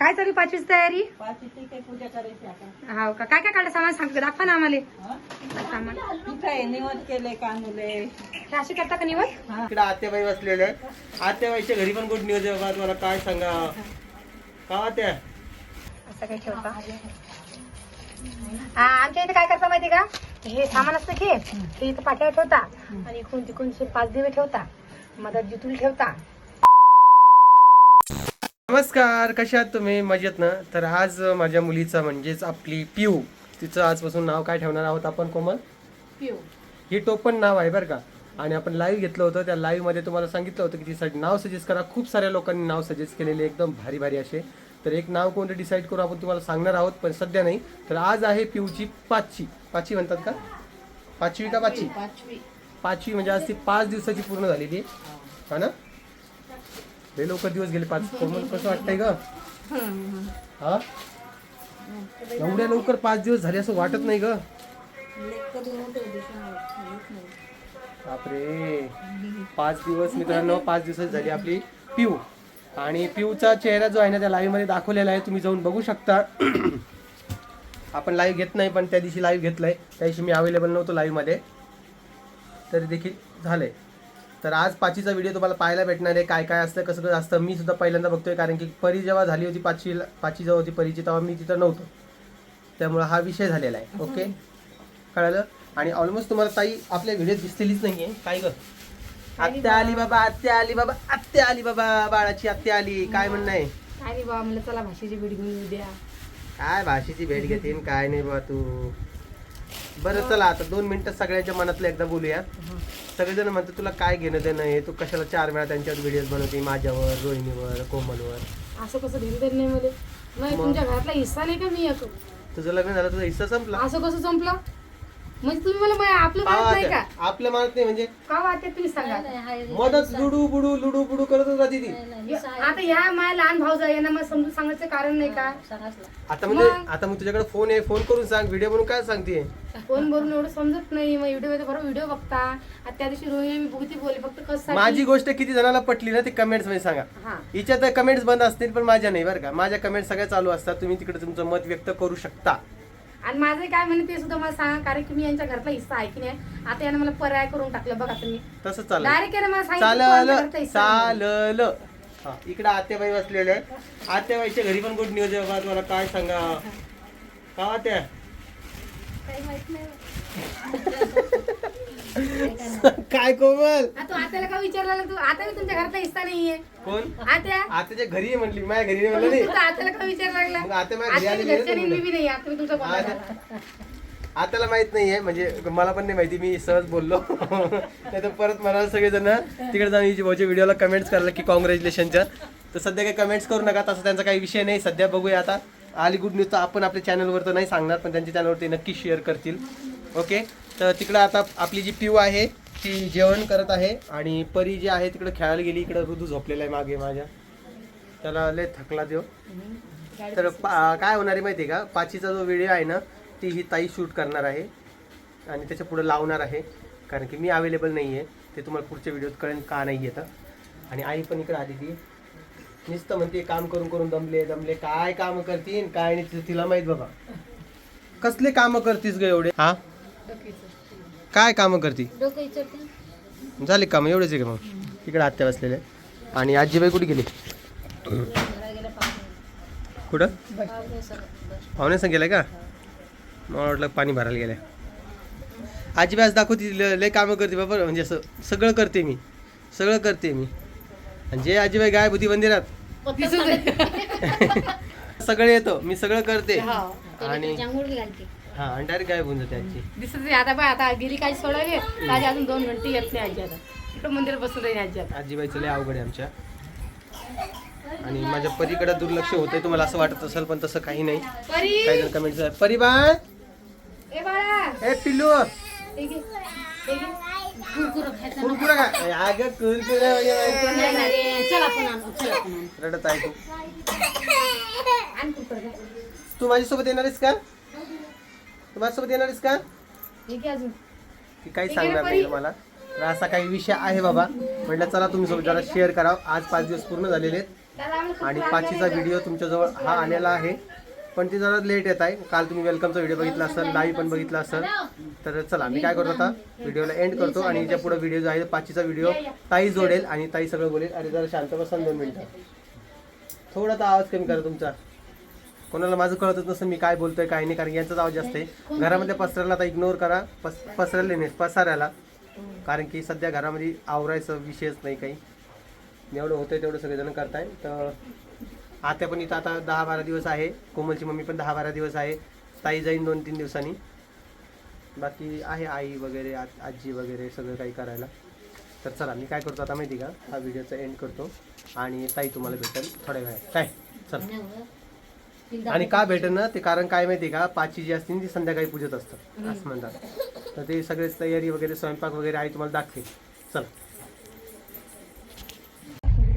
काय चालू पाचवीची तयारी? पाचीची काही पूजा करायची आता. हो का? काय काय काढलं? सामान सांगतो दाखवा ना आम्हाला. हं? सामान. आहे निवड केले कानुले हे अशी करता का निवड? इकडे आत्याबाई बसलेले आहेत. आत्याबाईच्या घरी पण गुड न्यूज आहे बाबा तुम्हाला काय सांगा? का आत्या? असं काही ठेवता? हा आमच्या इथे काय करता माहिती का? हे सामान असतं की हे इथं पाट्यावर ठेवता आणि इकडून तिकडून पाच दिवे ठेवता मदत जिथून ठेवता. नमस्कार कशा आहात तुम्ही? मजेत ना? तर आज माझ्या मुलीचा म्हणजेच आपली पिऊ तिचं आजपासून नाव काय ठेवणार आहोत आपण कोमल? ही टोपण नाव आहे बरं का. आणि आपण लाईव्ह घेतलं होतं त्या लाईव्हमध्ये तुम्हाला सांगितलं होतं की तिसाठी नाव सजेस्ट करा. खूप साऱ्या लोकांनी नाव सजेस्ट केलेले एकदम भारी भारी असे. तर एक नाव कोणतं डिसाईड करू आपण तुम्हाला सांगणार आहोत पण सध्या नाही. तर आज आहे पिऊची पाचवी. पाचवी म्हणतात का? पाचवी का पाचवी? पाचवी. पाचवी म्हणजे आज ती पाच दिवसाची पूर्ण झालेली आहे. हा ना? लय लवकर दिवस गेले पाच कोमल कसं वाटतंय ग? हा? एवढ्या लवकर पाच दिवस झाले असं वाटत नाही ग. बापरे. पाच दिवस मित्रांनो पाच दिवस झाली आपली पिऊ. आणि पिऊचा चेहरा जो आहे ना त्या लाईव्हमध्ये दाखवलेला आहे तुम्ही जाऊन बघू शकता. आपण लाईव्ह घेत नाही पण त्या दिवशी लाईव्ह घेतलंय. त्या दिवशी मी अवेलेबल नव्हतो लाईव्हमध्ये. तरी देखील झालंय. तर आज पाचवीचा व्हिडिओ तुम्हाला पाहायला भेटणार आहे. काय काय असतं कसं कसं असतं. मी सुद्धा पहिल्यांदा बघतोय कारण की परी जेव्हा झाली होती पाचवी पाचवी जेव्हा होती परीची तेव्हा मी तिथं नव्हतो. त्यामुळे हा विषय झालेला आहे. ओके कळालं? आणि ऑलमोस्ट तुम्हाला ताई आपल्या व्हिडिओ दिसतेलीच नाहीये. काय ग? आत्या आली बाबा आत्या आली बाबा आत्या आली बाबा बाळाची आत्या आली. काय म्हणणं आहे? काय बाबा मला चला भाषेची बीड घेऊन उद्या. काय भाषेची भेट घेते काय नाही बा तू. बरं चला आता दोन मिनिटं सगळ्यांच्या मनातलं एकदा बोलूया. सगळेजण म्हणतात तुला काय घेणं देणं आहे? तू कशाला चार वेळा त्यांच्यावर व्हिडिओ बनवते? माझ्यावर रोहिणीवर कोमलवर. असं कसं घेऊन तरी नाही मध्ये नाही? तुमच्या घरातला हिस्सा नाही का मी तुझं लग्न झालं तुझा हिस्सा संपला. असं कसं संपलं? म्हणजे तुम्ही मला मा- आपलं मानत नाही का? पावा आपलं मानत नाही म्हणजे का वाटते तुम्ही सांगा? मदत लुडू बुडू लुडू बुडू करतच राहते ती. आता ह्या माझ्या लहान भाऊ यांना मला समजून सांगायचं कारण नाही का? आता म्हणजे आता मग तुझ्याकडे फोन आहे फोन करून सांग व्हिडिओ म्हणून काय सांगते? फोन भरून एवढं समजत नाही मग व्हिडिओमध्ये बरोबर व्हिडिओ बघता. आता त्या दिवशी रोहिणी मी बघती बोलले फक्त कसं माझी गोष्ट किती जणांना पटली ना ते कमेंट्समध्ये सांगा. हा. हिच्या तर कमेंट्स बंद असतील पण माझ्या नाही बरं का. माझ्या कमेंट सगळ्या चालू असतात तुम्ही तिकडे तुमचं मत व्यक्त करू शकता. आणि माझं काय म्हणे ते सुद्धा मला सांगा कारण की मी यांच्या घरातला हिस्सा आहे की नाही आता यानं मला पर्याय करून टाकलं बघा तुम्ही. तसं चालेल. डायरेक्ट यानं मला सांगितलं तू आमच्या चालल घरातला हिस्सा आहे. चालल. हा इकडे आत्याबाई बसलेले आहेत. आत्याबाईच्या घरी पण गुड न्यूज आहे बाबा तुम्हाला काय सांगा? का आत्या? काय कोमल? आ, तू आत्याला का विचारला तू आता मी तुमच्या घरातला हिस्सा नाहीये. कोण? आत्या? आत्याच्या घरी आहे म्हणली माझ्या घरी नाही म्हणलं नाही. आत्याला का विचारायला लागला? मग आत्या माझ्या घरी आत्या आलेली आहे घरच्या ना मी बी नाही आता मी तुमचा बोलला आता- आत्याला माहीत नाहीये म्हणजे मला पण नाही माहिती मी सहज बोललो. नाही तर परत मला सगळेजण तिकडे जाऊन हिची भाऊच्या व्हिडिओला कमेंट्स करायला की कॉंग्रॅच्युलेशनच्या तर सध्या काही कमेंट्स करू नका तसं त्यांचा काही विषय नाही. सध्या बघूया आता. आली गुड न्यूज तर आपण आपल्या चॅनलवर तर नाही सांगणार पण त्यांच्या चॅनलवरती नक्की शेअर करतील. ओके तर तिकडं आता आपली जी पिऊ आहे ती जेवण करत आहे आणि परी जी आहे तिकडे खेळायला गेली इकडं ऋतू झोपलेला आहे मागे माझ्या. त्याला लय थकला देव तर पा- काय होणार आहे माहिती आहे का? पाचीचा जो व्हिडिओ आहे ना ती ही ताई शूट करणार आहे आणि त्याच्या पुढे लावणार आहे. कारण की मी अवेलेबल नाही आहे ते तुम्हाला पुढच्या व्हिडिओत कळेल का नाही येतं. आणि आई पण इकडे आली ती नुसतं म्हणते काम करून करून दमले दमले. काय काम करतीन? काय नाही तिला माहीत बाबा. कसले काम करतीस ग एवढे? हा? काय काम करती? झाले काम एवढेच आहे का मग? इकडे आत्या बसलेले आणि आजीबाई कुठे गेली? कुठं? पाहुणे संग गेलाय का? मला वाटलं पाणी भरायला गेलंय. आजीबाई आज दाखवती ल- लय कामं करते बाबा म्हणजे असं सगळं करते मी. सगळं करते मी. आणि जे आजीबाई गाय बुद्धी मंदिरात सगळं येतं मी सगळं करते. आणि हा आणि डायरेक्ट गायब होऊन जाते आजी दिसत नाही. आता बघ आता गेली काय सोडायली माझी अजून दोन घंटे येत नाही आजी आता. इकडं मंदिर बसून राहील आजी आता. आजीबाईचं लय अवघड आहे आमच्या. आणि माझ्या परीकडे दुर्लक्ष होतंय तुम्हाला असं वाटत असेल पण तसं काही नाही. परी! काही जण कमेंट ए बाळा! ए पिल्लू! हे घे. हे घे. कुरकुरा काय अगं कुरकुरा रडत आहे तू. आण कुरकुरे घे. तू माझ्यासोबत येणार आहेस का? तू माझ्यासोबत येणार आहेस का? हे घे अजून. की काही सांगणार नाही तुम्हाला तर असा काही विषय आहे बाबा. म्हटलं चला तुम्ही सोबत जरा शेअर करा आज पाच दिवस पूर्ण झालेले आहेत. आणि पाचीचा व्हिडिओ तुमच्याजवळ हा आलेला आहे. पण ते जरा लेट येत आहे. काल तुम्ही वेलकमचा व्हिडिओ बघितला असेल लाईव्ह पण बघितला असेल. तर चला मी काय करतो आता? व्हिडिओला एंड करतो आणि याच्यापुढे व्हिडिओ जो आहे पाचीचा व्हिडिओ ताई जोडेल आणि ताई सगळं बोलेल. अरे जरा शांत बसा दोन मिनिटं. थोडासा आवाज कमी करा तुमचा. कोणाला माझं कळतच नसतं मी काय बोलतोय काय नाही कारण यांचा आवाज जास्त आहे. घरामध्ये पसरायला आता इग्नोर करा. पस पसरायला नाही पसारायला. कारण की सध्या घरामध्ये आवरायचं विषयच नाही काही. जेवढं होतंय तेवढं सगळेजण करताय तर आत्या पण इथं आता दहा बारा दिवस आहे. कोमलची मम्मी पण दहा बारा दिवस आहे. ताई जाईन दोन तीन दिवसांनी. बाकी आहे आई वगैरे आ- आजी वगैरे सगळं काही करायला. तर चला मी काय करतो आता माहिती का? हा व्हिडिओचा एंड करतो. आणि ताई तुम्हाला भेटेल थोड्या वेळात. काय? चला. आणि का भेटेल ना ते कारण काय माहिती का? पाचची जी असते ना ती संध्याकाळी पूजत असतं असं म्हणतात. तर ते सगळेच तयारी वगैरे स्वयंपाक वगैरे आई तुम्हाला दाखवेल. चला.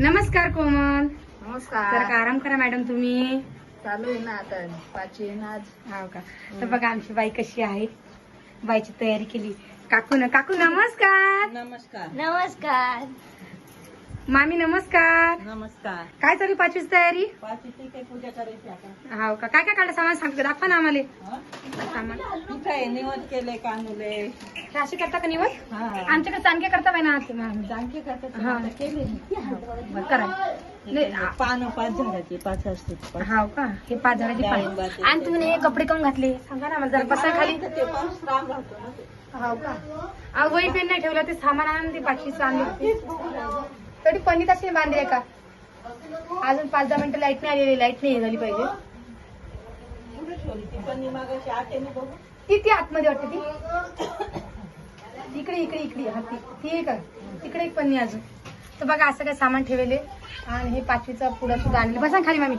नमस्कार कोमल. नमस्कार. आराम करा मॅडम तुम्ही? चालू आहे ना आता. पाचवी आज. हो का? तर बघा आमची बाई कशी आहे. बाईची तयारी केली. काकू ना काकू नमस्कार. नमस्कार. नमस्कार. मामी नमस्कार. नमस्कार. काय चालू पाचवीची तयारी? पाचवीची काही पूजा करायची आता. हो का? काय काय काढलं? सामान सांगतो दाखवा ना आम्हाला. हं? सामान. आहे निवड केले कानुले. हे अशी करता का निवड? हा. आमच्याकडे चाणके करता बाई ना आते. मॅम. जानकी हा. केले बरं, करा. नाही आ- पानं पाच झाडाची पाच असते. हाव का? हे पाच. पाच आणि तुम्ही हे कपडे कम घातले. सांगा ना मला जरा बसा खाली. ते पण स्ट्रॉंग राहतो ना ते. हाव का? वही पेन नाही ठेवलं ते सामान आणून ते पाचवीचं आणलं तरी पन्नी असेल बांधली आहे का? अजून पाच दहा मिनिटं लाइट नाही आलेली लाइट नाही झाली पाहिजे. किती ती ती आतमध्ये वाटते ती. इकडे इकडे इकडे हा ती. ती आहे. का तिकडे एक पन्नी अजून. तर बघा असं काय सामान ठेवले आणि हे पाचवीचा पुढं सुद्धा आणले बसा खाली मामी.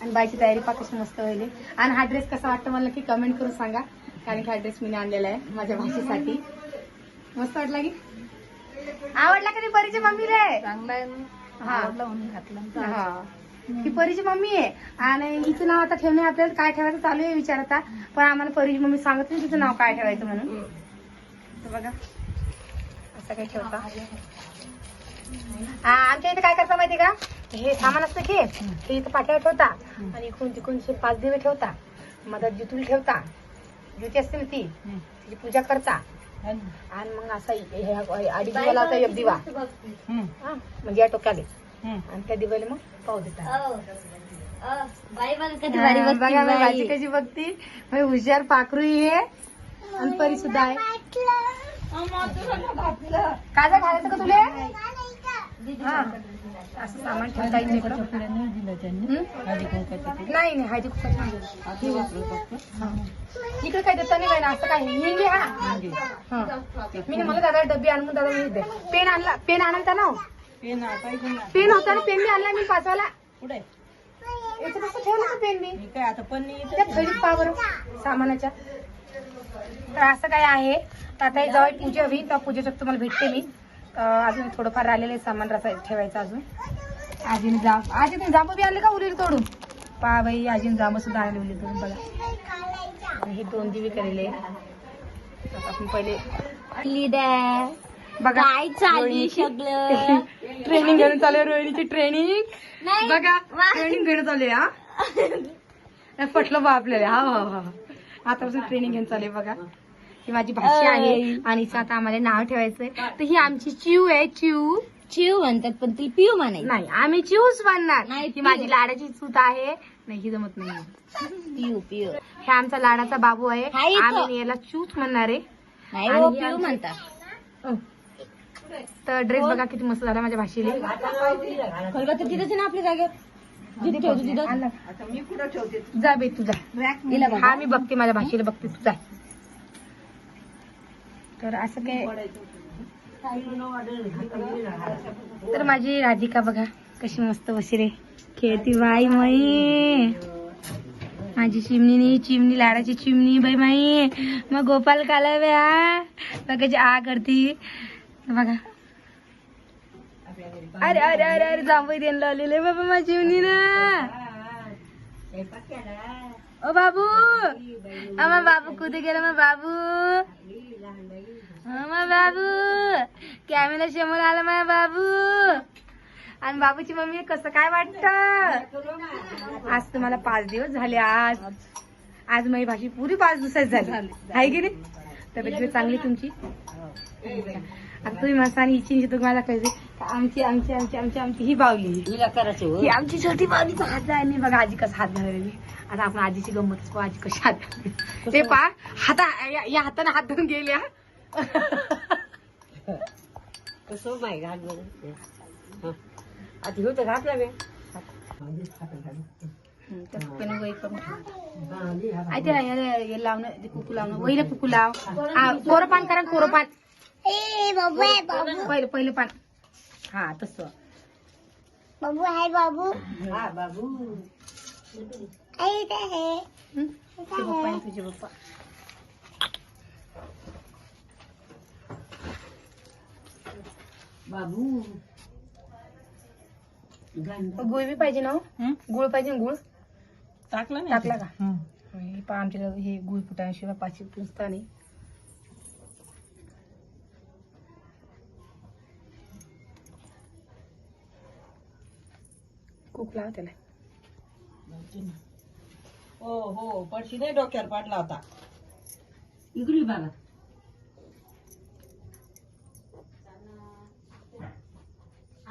आणि बाईची तयारी पा मस्त व्हायली. आणि हा ड्रेस कसा वाटतं मला की कमेंट करून सांगा. कारण की हा ड्रेस मी आणलेला आहे माझ्या भाषेसाठी मस्त वाटला की? आवडला का परीची मम्मी रे चांगला आहे ना. आवडला म्हणून घातला हा. परीची मम्मी आहे. आणि हिचं नाव आता ठेवणे आपल्याला काय ठेवायचं चालू आहे विचार आता. पण आम्हाला परीची मम्मी सांगत नाही तिचं नाव काय ठेवायचं म्हणून. बघा. असं काही ठेवता. हा, आमच्या इथे काय करता माहिती का? हे सामान असतं की हे इथं पाट्यावर ठेवता. आणि इकडून तिकडून पाच दिवे ठेवता. मधात जितूल ठेवता. ज्योती असते ना ती तिची पूजा करता? आणि मग असा अडीच दिवा लावता एक दिवा. हं, म्हणजे या टोक्याले. आणि त्या दिव्याला मग पाव देतात. बघ. भाजी कशी बघती. हुशार पाखरू ही आहे. आणि परी सुद्धा आहे. काजा घालायचं का तुले? हा. असं सामान ठेवता येईल इकडं. नाही हं? नाही हळदी कुठं. इकडे काय देता नाही बाई ना असं काय? हिंगी हा. हा. मी मला दादा डब्बी आणून दादा मी दे. पेन आणला पेन आणाल ना. पेन आ- पाहिजे ना पेन होता ना पेन मी आणला मी पाचवाला. पुढे याचं कसं ठेवलं का पेन मी? काय आता थैलीत बरं सामानाच्या. तर असं काय आहे. तर आता जेव्हा पूजा होईल तेव्हा पूजेचं तुम्हाला भेटते मी. अजून थोडंफार राहिलेलं सामान रसा ठेवायचं अजून. आजीने जाम आजी तुम्ही जांबू बी आणले का उलील तोडून? पहा बाई आजीने जांबू सुद्धा आणले उलील तोडून बघा. आणि हे दोन दिवे केलेले आता आपण पहिले बघा. काय चालू आहे सगळं? ट्रेनिंग घेऊन चालू आहे रोहिणीची ट्रेनिंग बघा. ट्रेनिंग घेऊन चालू आहे, हा. पटलं बा आपल्याला. हा हा हा आतापासून ट्रेनिंग घेऊन चालू आहे बघा. ही माझी भाषा आहे. आणि हिचं आता आम्हाला नाव ठेवायचंय. तर ही आमची चिव आहे चिव चिव म्हणतात पण ती पिऊ म्हणाय नाही आम्ही चिवच बनणार नाही, पिऊ. माझी लाडाची चूत आहे. नाही ही जमत नाही पिऊ पिऊ. हे आमचा लाडाचा बाबू आहे. हाय इथं. आम्ही याला चूत म्हणणार आहे. नाही हो पिऊ आमची- म्हणतात. तर ड्रेस बघा किती मस्त झाला माझ्या भाषेला खरं तर तिथंच आहे ना आपल्या जागेवर? जिथं ठेवतो तिथं? जा बे तुझा बघा. हा मी बघते माझ्या भाषेला बघते. तुझा तर असं काय तर माझी राधिका बघा कशी मस्त वशिरे रे. खेळती बाई माई. माझी चिमणी चिमणी लाडाची चिमणी बाई माई. मग गोपाल कालव्या बघायची आ करती. बघा. अरे अरे अरे अरे जांभई द्यायला लावलेले बाबा माझी चिमणी ना ओ बाबू अमा बाबू कुठे गेला मग बाबू? अमा बाबू. कॅमेरा समोर आला माझा बाबू. आणि बाबूची मम्मी कसं काय वाटत? आज तुम्हाला पाच दिवस झाले आज. आज माझी भाजी पुरी पाच दिवसात झाली. आहे की नाही? तब्येत चांगली तुमची? आता तुम्ही मस्त आणि इच्छिन तुम्हाला कळते आमची आमची आमची आमची आमची ही बावली आमची छोटी बावलीचा हात नाही बघा आजी कसं हात घालवली आता आपण आजीची गंमतच पाहू आजी कशी हात. ते पा हाता या- हाताने हात धुवून गेल्या कसं माही घाल बरं हं. आता होतं घातला मी वही करून. आई ते हे लावणं कुकू लावणं वहीला कुकू लाव आ, कोरं पान करा कोरं पान पहिलं पहिलं पान हा तसं बाबू आहे बाबू हा बाबू हं? तुझे पप्पा बाबू. गाणं. गुळ बी पाहिजे ना हो? गुळ पाहिजे ना गुळ? टाकला नाही टाकला का? हे. पहा आमच्या हे गुळ फुटाशिवाय पाचशे पुसता नाही. कुक लावा त्याला. हो हो पडशी नाही डोक्यावर पाडला होता. इकडे बघा.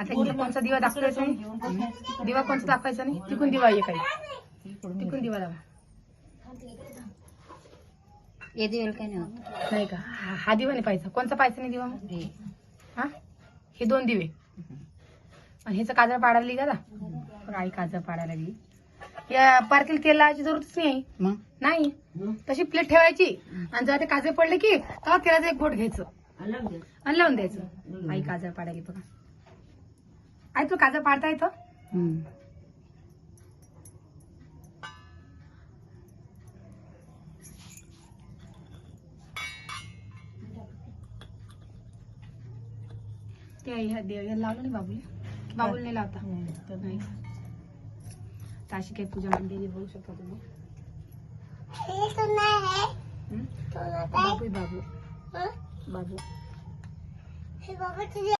आता इथे कोणचा दिवा दाखवायचा नाही दिवा कोणचा दाखवायचा नाही? तिकून दिवा ये काही तिकून दिवा लावा. ये देईल काय नाही का? हा हा दिवा नाही पाहिजे कोणचा पाहिजे नाही दिवा? मग हे. हा दोन दिवे. आणि ह्याचं काजळ पाडायला का बघा आई काजळ पाडायला लागली. या पार्टीला तेल लावायची जरूरच नाही. मग? नाही. तशी प्लेट ठेवायची. आणि जेव्हा ते काजळ पडले की तेव्हा तेलाचं एक घोट घ्यायचं. आणि लावून द्यायचं. आई काजळ पाडायला बघा. आई तू काजळ पाडता येतं? हं. ते देव याला लावलं नाही बाबूला? बाबूला नाही लावता? तर नाही. तर अशी काही पूजा मंदिर बघू शकता तुम्ही. बाबू बाबू.